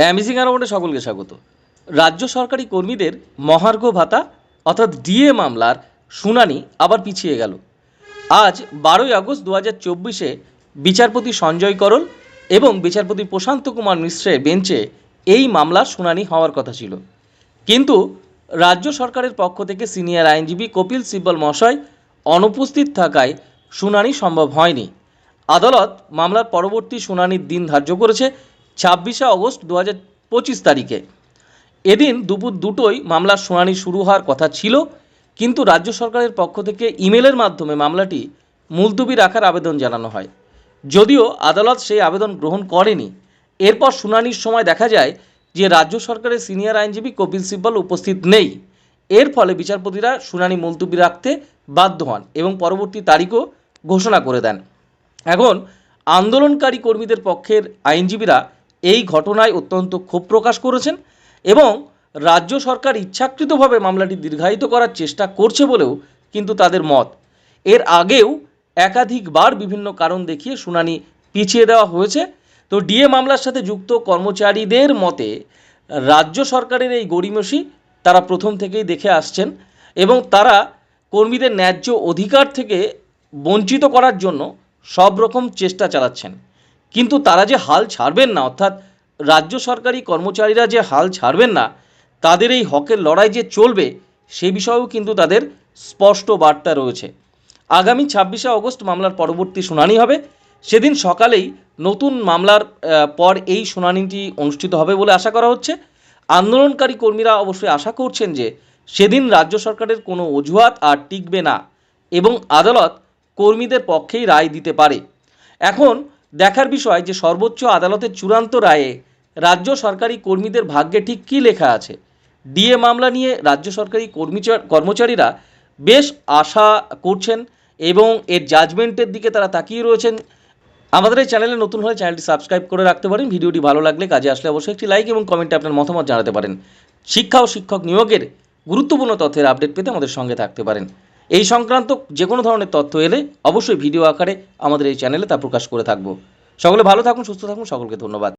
Amazing অ্যারাউন্ডে সকলকে স্বাগত। রাজ্য সরকারি কর্মীদের মহার্ঘ ভাতা, অর্থাৎ ডিএ মামলার শুনানি আবার পিছিয়ে গেল। আজ বারোই আগস্ট দু হাজার চব্বিশে বিচারপতি সঞ্জয় করল এবং বিচারপতি প্রশান্ত কুমার মিশ্রের বেঞ্চে এই মামলার শুনানি হওয়ার কথা ছিল। কিন্তু রাজ্য সরকারের পক্ষ থেকে সিনিয়র আইনজীবী কপিল সিব্বল মহাশয় অনুপস্থিত থাকায় শুনানি সম্ভব হয়নি। আদালত মামলার পরবর্তী শুনানির দিন ধার্য করেছে ছাব্বিশে অগস্ট দু পঁচিশ তারিখে। এদিন দুপুর দুটোই মামলার শুনানি শুরু হওয়ার কথা ছিল, কিন্তু রাজ্য সরকারের পক্ষ থেকে ইমেলের মাধ্যমে মামলাটি মুলতুবি রাখার আবেদন জানানো হয়। যদিও আদালত সেই আবেদন গ্রহণ করেনি। এরপর শুনানির সময় দেখা যায় যে রাজ্য সরকারের সিনিয়র আইনজীবী কপিল সিব্বল উপস্থিত নেই। এর ফলে বিচারপতিরা শুনানি মুলতুবি রাখতে বাধ্য হন এবং পরবর্তী তারিখও ঘোষণা করে দেন। এখন আন্দোলনকারী কর্মীদের পক্ষের আইনজীবীরা এই ঘটনায় অত্যন্ত ক্ষোভ প্রকাশ করেছেন এবং রাজ্য সরকার ইচ্ছাকৃতভাবে মামলাটি দীর্ঘায়িত করার চেষ্টা করছে বলেও কিন্তু তাদের মত। এর আগেও একাধিকবার বিভিন্ন কারণ দেখিয়ে শুনানি পিছিয়ে দেওয়া হয়েছে। তো ডিএ মামলার সাথে যুক্ত কর্মচারীদের মতে, রাজ্য সরকারের এই গড়িমসি তারা প্রথম থেকেই দেখে আসছেন এবং তারা কর্মীদের ন্যায্য অধিকার থেকে বঞ্চিত করার জন্য সব রকম চেষ্টা চালাচ্ছেন। কিন্তু তারা যে হাল ছাড়বেন না, অর্থাৎ রাজ্য সরকারি কর্মচারীরা যে হাল ছাড়বেন না, তাদের এই হকের লড়াই যে চলবে, সে বিষয়েও কিন্তু তাদের স্পষ্ট বার্তা রয়েছে। আগামী ছাব্বিশে অগস্ট মামলার পরবর্তী শুনানি হবে। সেদিন সকালেই নতুন মামলার পর এই শুনানিটি অনুষ্ঠিত হবে বলে আশা করা হচ্ছে। আন্দোলনকারী কর্মীরা অবশ্যই আশা করছেন যে সেদিন রাজ্য সরকারের কোনো অজুহাত আর টিকবে না এবং আদালত কর্মীদের পক্ষেই রায় দিতে পারে। এখন দেখার বিষয় যে সর্বোচ্চ আদালতের চূড়ান্ত রায়ে রাজ্য সরকারি কর্মীদের ভাগ্যে ঠিক কী লেখা আছে? ডিএ মামলা নিয়ে রাজ্য সরকারি কর্মীচা- কর্মচারীরা বেশ আশা করছেন এবং এর জাজমেন্টের দিকে তারা তাকিয়ে রয়েছেন। আমাদের এই চ্যানেলে নতুন হলে চ্যানেলটি সাবস্ক্রাইব করে রাখতে পারেন। ভিডিওটি ভালো লাগলে কাজে আসলে অবশ্যই একটি লাইক এবং কমেন্টে আপনার মতামত জানাতে পারেন। শিক্ষা ও শিক্ষক নিয়োগের গুরুত্বপূর্ণ তথ্যের আপডেট পেতে আমাদের সঙ্গে থাকতে পারেন। এই সংক্রান্ত যে কোনো ধরনের তথ্য এলে অবশ্যই ভিডিও আকারে আমাদের এই চ্যানেলে তা প্রকাশ করে থাকব। সকলে ভালো থাকুন, সুস্থ থাকুন, সকলকে ধন্যবাদ।